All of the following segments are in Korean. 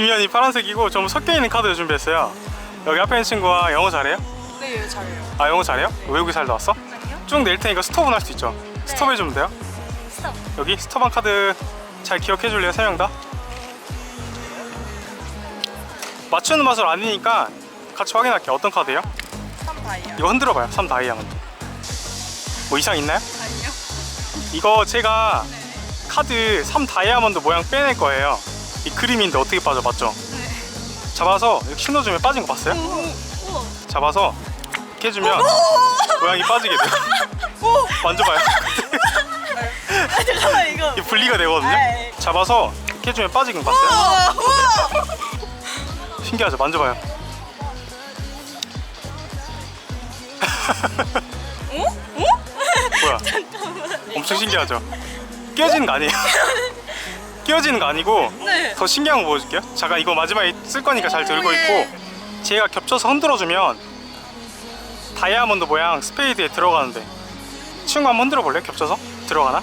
뒷면이 파란색이고 좀 섞여 있는 카드 준비했어요. 여기 앞에 있는 친구가 영어 잘해요? 네, 잘해요. 아 영어 잘해요? 외국에 살다 왔어? 아니요? 쭉 낼 테니까 스톱은 할 수 있죠. 스톱 해주면 돼요. 스톱. 여기 스톱한 카드 잘 기억해 줄래요? 세 명 다? 맞추는 맛을 아니니까 같이 확인할게요. 어떤 카드예요? 3다이요. 이거 흔들어 봐요. 3 다이아몬드. 뭐 이상 있나요? 아니요? 이거 제가 카드 3 다이아몬드 모양 빼낼 거예요. 이 그림인데 어떻게 빠져? 네. 잡아서 이렇게 신호주면 빠진 거 봤어요? 잡아서 이렇게 해주면 모양이 빠지게 돼요. 만져봐요. 아, 잠깐만, 이거. 이게 분리가 되거든요. 아이. 잡아서 이렇게 해주면 빠지는 거 봤어요? 우와, 우와. 신기하죠? 만져봐요. 어? 어? 뭐야? 엄청 신기하죠? 끼어지는 거 아니에요? 끼어지는 거 아니고 네. 더 신기한 거 보여줄게요. 잠깐 이거 마지막에 쓸 거니까 잘 들고 오, 예. 있고 제가 겹쳐서 흔들어주면 다이아몬드 모양 스페이드에 들어가는데 친구 한번 흔들어 볼래요? 겹쳐서 들어가나?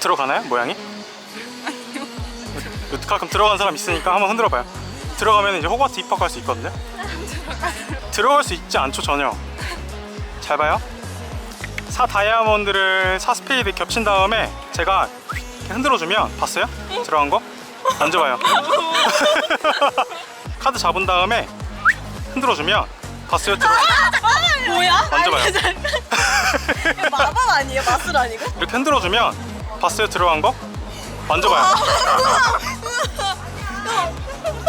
들어가나요? 모양이? 아니요. 가끔 들어간 사람 있으니까 한번 흔들어 봐요. 들어가면 이제 호그와트 입학할 수 있거든요. 들어갈 수 있지 않죠 전혀. 잘 봐요. 사 다이아몬드를 사 스페이드 겹친 다음에 제가 이렇게 흔들어주면 봤어요? 들어간 거? 만져봐요. 카드 잡은 다음에 흔들어주면 봤어요? 들어. 뭐야? 만져봐요. 아니, 잠깐. 이거 마법 아니에요? 마술 아니고? 이렇게 흔들어주면 봤어요? 들어간 거? 만져봐요.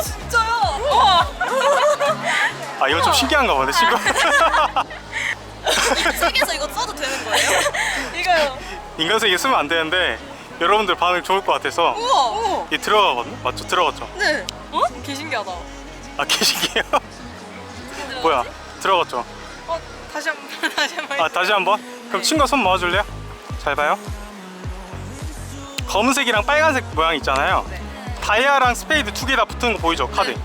진짜요? 우와. 아 이거 좀 신기한가 보네 친구. 책에서 이거 써도 되는 거예요? 이거요. 인간 세계 쓰면 안 되는데 여러분들 반응 좋을 것 같아서 우와. 우와. 이게 들어가거든요. 맞죠? 들어갔죠? 네. 어? 개 신기하다. 아 개신기해요? 뭐야? 들어갔죠? 어, 다시 한 번, 다시 한 번. 아 다시 한번 그럼 친구가 손 모아줄래요? 잘 봐요 검은색이랑 빨간색 모양 있잖아요 네. 다이아랑 스페이드 두 개 다 붙은 거 보이죠 카드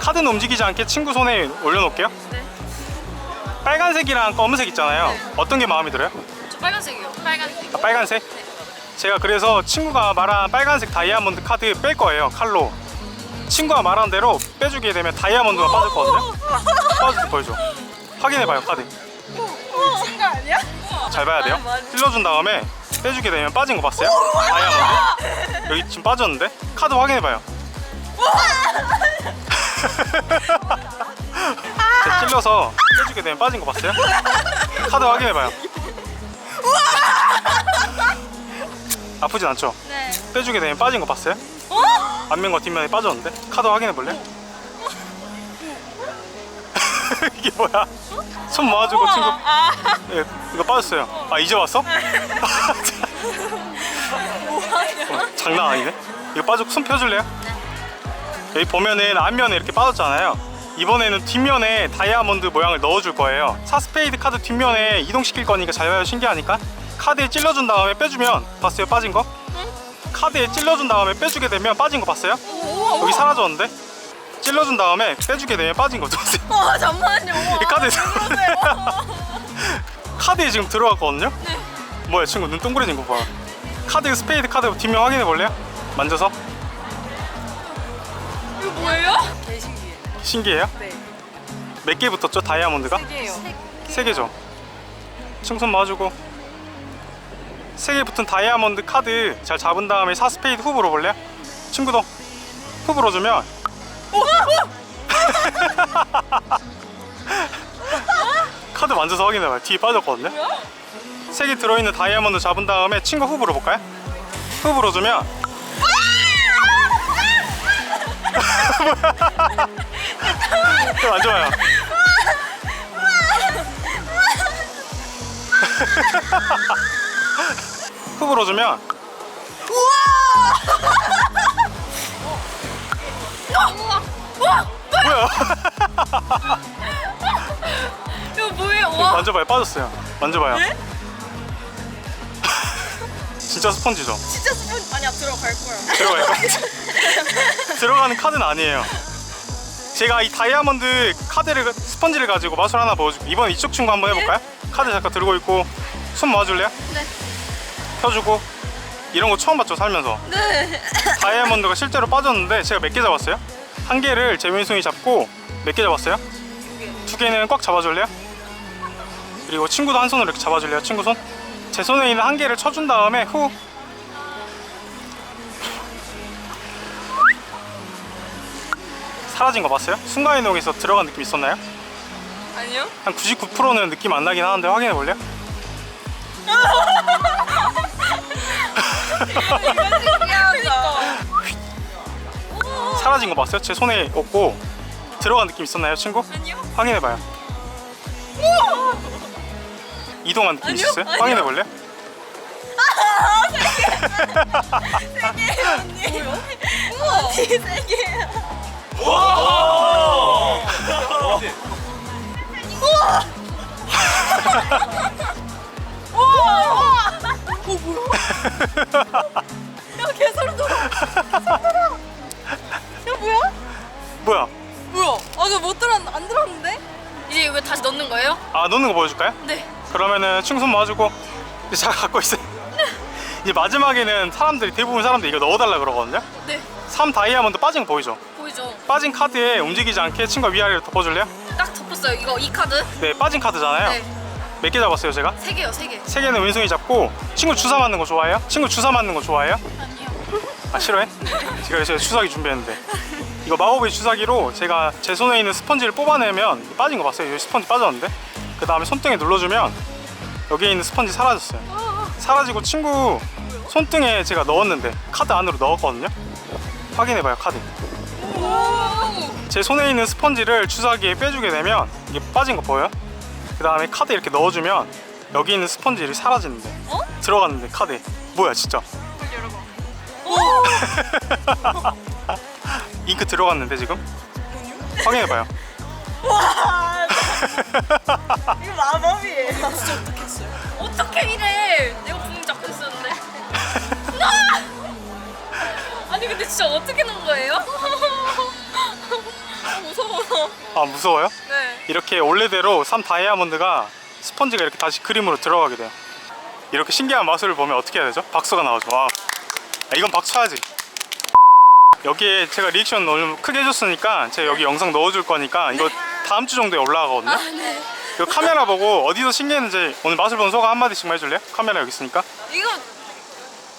카드는 움직이지 않게 친구 손에 올려놓을게요 네. 빨간색이랑 검은색 있잖아요 네. 어떤 게 마음에 들어요? 저 빨간색이요. 빨간색. 아, 빨간색? 제가 그래서 친구가 말한 빨간색 다이아몬드 카드 뺄 거예요 칼로 친구가 말한 대로 빼주게 되면 다이아몬드가 빠질 거거든요 빠질 때 보여줘 확인해봐요 카드 미친 거 아니야? 잘 봐야 돼요. 아. 찔러준 다음에 빼주게 되면 빠진 거 봤어요? 다이아몬드. 여기 지금 빠졌는데? 카드 확인해봐요. 제 찔러서 빼주게 되면 빠진 거 봤어요? 카드 확인해봐요. 아프진 않죠? 네. 빼주게 되면 빠진 거 봤어요? 어? 앞면과 뒷면이 빠졌는데? 카드 확인해 볼래? 이게 뭐야? 손 모아주고 친구 아. 예, 이거 빠졌어요. 아 이제 왔어? 어, 장난 아니네. 이거 빠졌고 손 펴줄래요? 여기 보면은 앞면에 이렇게 빠졌잖아요. 이번에는 뒷면에 다이아몬드 모양을 넣어줄 거예요. 사스페이드 카드 뒷면에 이동시킬 거니까 잘 봐요. 신기하니까. 카드에 찔러준 다음에 빼주면 봤어요? 빠진 거? 카드에 찔러준 다음에 빼주게 되면 빠진 거 봤어요? 여기 사라졌는데? 찔러준 다음에 빼주게 되면 빠진 거 봤어요? 와 잠만요. 이 카드에? 카드에 지금 들어갔거든요? 네. 뭐야 친구 눈 동그래진 거 봐. 카드 스페이드 카드 뒷면 확인해 볼래요? 만져서 이거 뭐예요? 개 신기해. 신기해요? 네. 몇 개 붙었죠 다이아몬드가? 세 개요. 세 개죠. 친구 손 마주고 세 개 붙은 다이아몬드 카드 잘 잡은 다음에 사 스페이드 후 불어볼래요? 친구도 후 불어주면 카드 만져서 확인해봐요. 뒤에 빠졌거든요. 세 개 들어있는 다이아몬드 잡은 다음에 친구 후 불어볼까요? 후 불어주면 뭐야? 안 좋아요. 후 불어주면 뭐야? 이거 뭐예요? 와. 만져봐요 빠졌어요 만져봐요 네? 진짜 스펀지죠 진짜 스폰 아니야 들어갈 거야. 들어가요 들어가는 카드는 아니에요 제가 이 다이아몬드 카드를 스펀지를 가지고 마술 하나 보여줄게요 이번 이쪽 친구 한번 해볼까요? 카드 잠깐 들고 있고 손 모아줄래요? 네. 펴주고 이런 거 처음 봤죠 살면서 네. 다이아몬드가 실제로 빠졌는데 제가 몇 개 잡았어요? 한 개를 제 왼손이 잡고 몇 개 잡았어요? 두 개는 꽉 잡아줄래요? 그리고 친구도 한 손으로 이렇게 잡아줄래요? 친구 손? 제 손에 있는 한 개를 쳐준 다음에 후 사라진 거 봤어요? 순간이동에서 들어간 느낌 있었나요? 아니요? 한 99%는 느낌 안 나긴 하는데 확인해 볼래요? 신기하다. 사라진 거 봤어요? 제 손에 없고 들어간 느낌 있었나요, 친구? 아니요? 확인해 봐요. 이동한 느낌 아니요? 있었어요? 아니요. 확인해 볼래요? 세개 언니. 우와. 어 뭐야? 야 개소리 들어. 야 뭐야? 뭐야? 뭐야? 아저 못 들었 안 들었는데? 이제 이거 다시 넣는 거예요? 아 넣는 거 보여줄까요? 네. 그러면은 친구 손 모아주고 이제 제가 갖고 있어요. 이제 마지막에는 사람들이 대부분 사람들이 이거 넣어달라 그러거든요. 네. 3 다이아몬드 빠진 거 보이죠? 보이죠? 빠진 카드에 움직이지 않게 친구가 위아래로 덮어줄래요? 딱 덮었어요. 이거 이 카드. 네, 빠진 카드잖아요. 네. 몇 개 잡았어요, 제가? 세 개요, 세 개. 세 개는 왼손이 잡고 친구 주사 맞는 거 좋아해요? 친구 주사 맞는 거 좋아해요? 아니요. 아 싫어해? 제가 제가 주사기 준비했는데 이거 마법의 주사기로 제가 제 손에 있는 스펀지를 뽑아내면 빠진 거 봤어요? 여기 스펀지 빠졌는데 그 다음에 손등에 눌러주면 여기에 있는 스펀지 사라졌어요 사라지고 친구 손등에 제가 넣었는데 카드 안으로 넣었거든요 확인해봐요 카드 제 손에 있는 스펀지를 주사기에 빼주게 되면 이게 빠진 거 보여요? 그 다음에 카드 이렇게 넣어주면 여기 있는 스펀지들이 사라지는데 어? 들어갔는데 카드에 뭐야 진짜 잉크 들어갔는데 지금? 확인해봐요 와. 이거 마법이에요. 진짜 어떻겠어요? 어떻게 이래? 내가 분명 잡고 있었는데. 아니 근데 진짜 어떻게 넣은 거예요? 무서워. 아 무서워요? 네. 이렇게 원래대로 3 다이아몬드가 스펀지가 이렇게 다시 그림으로 들어가게 돼요 이렇게 신기한 마술을 보면 어떻게 해야 되죠? 박수가 나오죠 와 아, 이건 박수 쳐야지 여기에 제가 리액션 너무 크게 해줬으니까 제가 여기 영상 넣어줄 거니까 이거 다음 주 정도에 올라가거든요 네. 이거 카메라 보고 어디서 신기했는지 오늘 마술 본 소감 한마디씩만 해줄래요? 카메라 여기 있으니까 이거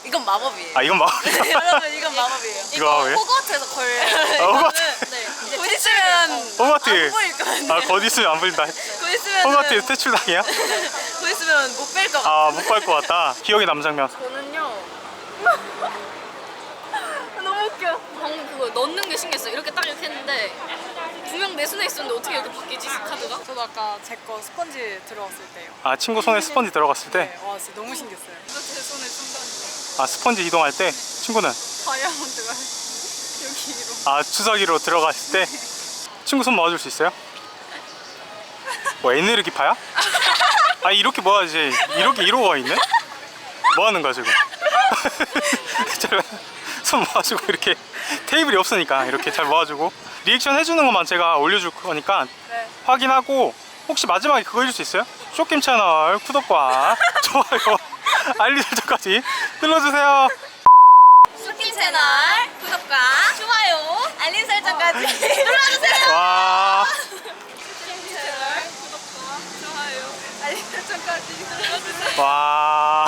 이건 마법이에요. 아 이건 막 여러분 이건 마법이에요. 이거 왜? 호거트에서 걸. 아, 호거트. 네. 이제 곧 있으면 호거트. 안 보일 것 같네. 아 거기 있으면 안 보인다 곧 있으면 호마트에 퇴출 당이야? 곧 있으면 못 뺄 것 같아. 아못 갈 것 같다 기억에 남는 장면 저는요. 너무 웃겨. 방금 그거 넣는 게 신기했어요. 이렇게 딱 이렇게 했는데 분명 내 손에 있었는데 어떻게 이렇게 바뀌지 카드가? 저도 아까 제 거 스펀지 들어갔을 때요. 아 친구 손에 스펀지 들어갔을 때 네, 와 진짜 너무 신기했어요. 이거 제 손에 순간 아 스펀지 이동할 때 친구는 다이아몬드가 여기로. 아 주사기로 들어갔을 때 친구 손 모아줄 수 있어요? 뭐 에네르기파야? 아 이렇게 모아야지 이렇게 이러고 있네? 뭐 하는 거야 지금? 잘손 모아주고 이렇게 테이블이 없으니까 이렇게 잘 모아주고 리액션 해주는 것만 제가 올려줄 거니까 네. 확인하고 혹시 마지막에 그거 해줄 수 있어요? 쇼김 채널 구독과 좋아요 알림 설정까지 눌러주세요 수킹 채널 구독과 좋아요, 알림 설정까지 눌러주세요. 와 채널 구독과 좋아요, 알림 설정까지 눌러주세요. 와.